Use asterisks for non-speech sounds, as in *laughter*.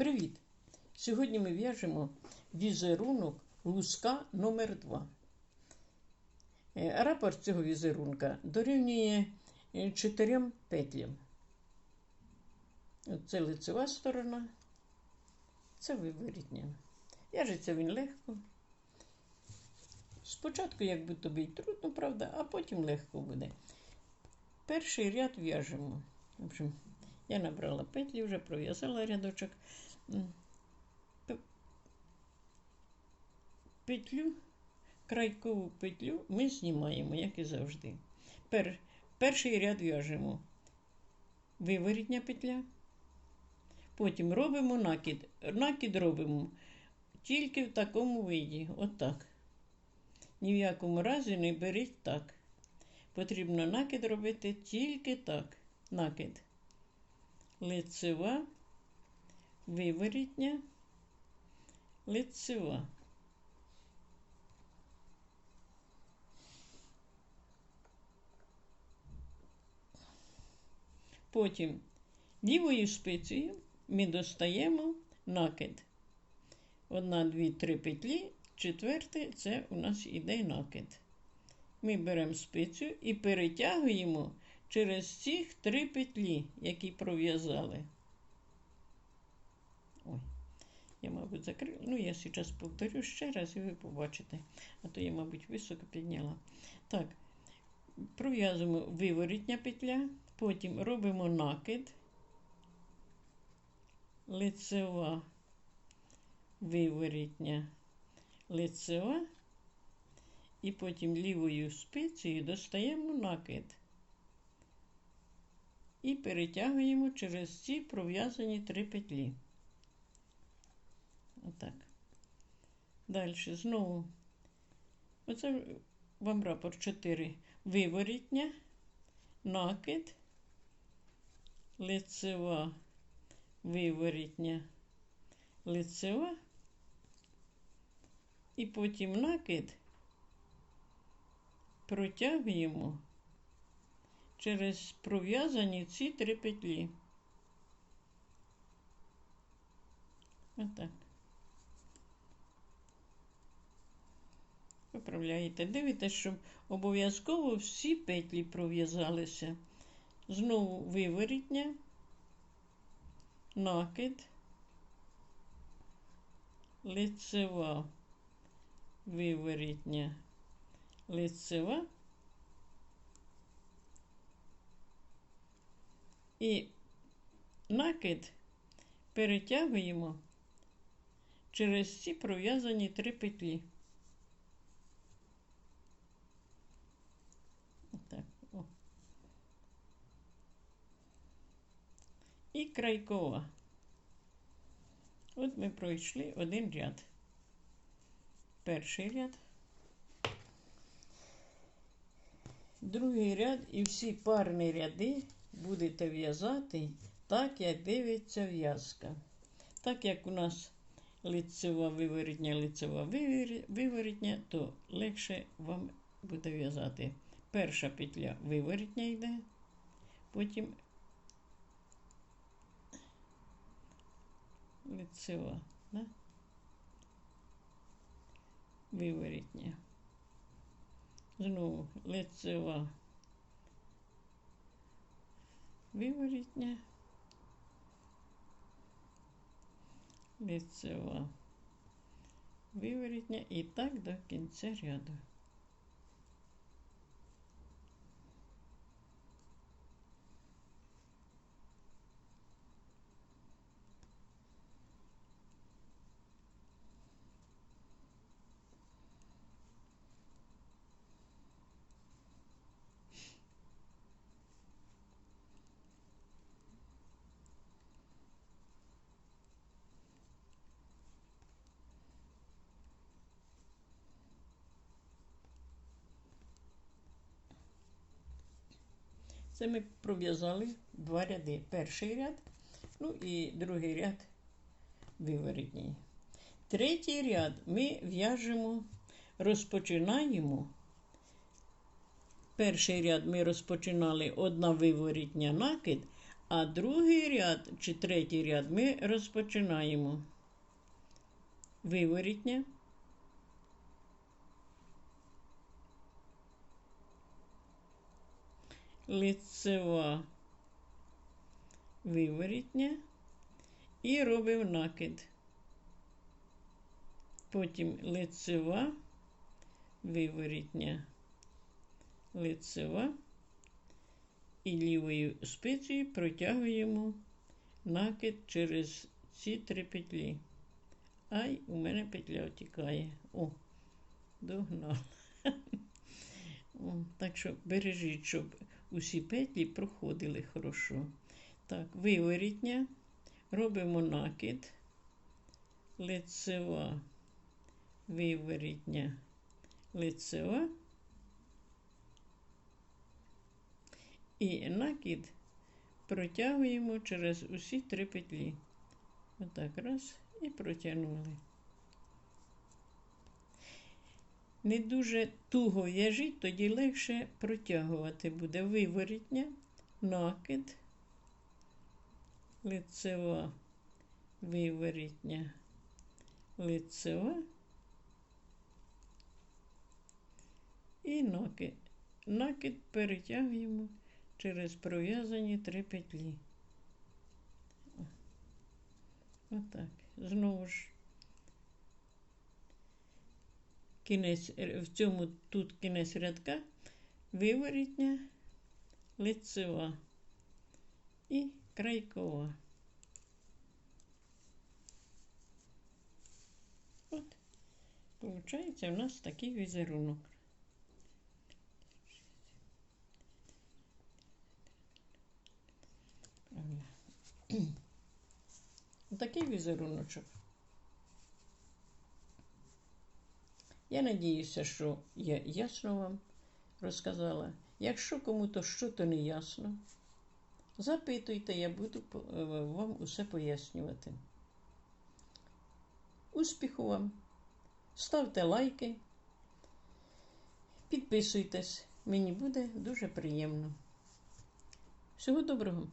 Привіт! Сьогодні ми в'яжемо візерунок луска номер 2 Рапорт цього візерунка дорівнює е, чотирьом петлям. Це лицева сторона, це виворітня. В'яжеться він легко. Спочатку, як би тобі трудно, правда, а потім легко буде. Перший ряд в'яжемо. В общем, я набрала петлі, вже пров'язала рядочок. Петлю, крайкову петлю ми знімаємо, як і завжди. Пер, перший ряд в'яжемо виворітня петля. Потім робимо накид. Накид робимо тільки в такому виді. Отак. Ні в якому разі не беріть так. Потрібно накид робити тільки так. Накид. Лицева, виворітня, лицева. Потім лівою спицею ми достаємо накид. Одна, дві, три петлі, четверте це у нас іде накид. Ми беремо спицю і перетягуємо через ці три петлі, які пров'язали. Ой, я, мабуть, закрила. Ну, я зараз повторю ще раз, і ви побачите. А то я, мабуть, високо підняла. Так, пров'язуємо виворітня петля, потім робимо накид, лицева, виворітня, лицева. І потім лівою спицею достаємо накид і перетягуємо через ці пров'язані три петлі. Отак. Далі знову. Оце вам рапорт 4. Виворітня, накид, лицева, виворітня, лицева. І потім накид протягуємо через пров'язані ці три петлі. Отак. Поправляєте. Дивитесь, щоб обов'язково всі петлі пров'язалися. Знову виворітня, накид, лицева, виворітня, лицева. І накид перетягуємо через ці пров'язані три петлі. Отак. О. І крайкова. От ми пройшли один ряд. Перший ряд. Другий ряд і всі парні ряди будете в'язати так, як дивиться в'язка. Так як у нас лицева виворітня, лицева виворітня, то легше вам буде в'язати. Перша петля виворітня йде, потім лицева, да? виворітня. Знову лицева виворітня, лицева, виворітня і так до кінця ряду. Це ми пров'язали два ряди. Перший ряд, ну і другий ряд виворітній. Третій ряд ми в'яжемо, розпочинаємо. Перший ряд ми розпочинали одна виворітня накид, А другий ряд чи третій ряд ми розпочинаємо. Виворітня. Лицева виворітня і робив накид. Потім лицева, виворітня, лицева і лівою спицею протягуємо накид через ці три петлі. Ай, у мене петля отікає. О, догнала. *laughs* Так що бережіть, щоб усі петлі проходили хорошо. Так, виворітня, робимо накид, лицева, виворітня, лицева. І накид протягуємо через усі три петлі. Отак, раз, і протягнули. Не дуже туго в'яжіть, тоді легше протягувати буде виворітня, накид, лицева, виворітня, лицева і накид. Накид перетягуємо через пров'язані три петлі. Отак. Знову ж. Кінець в цьому тут кінець рядка, виворітня, лицева і крайкова. От, виходить, у нас такий візерунок. *clears throat* Такий візеруночок. Я надіюся, що я ясно вам розказала. Якщо кому-то щось не ясно, запитуйте, я буду е, вам усе пояснювати. Успіху вам! Ставте лайки, підписуйтесь, мені буде дуже приємно. Всього доброго!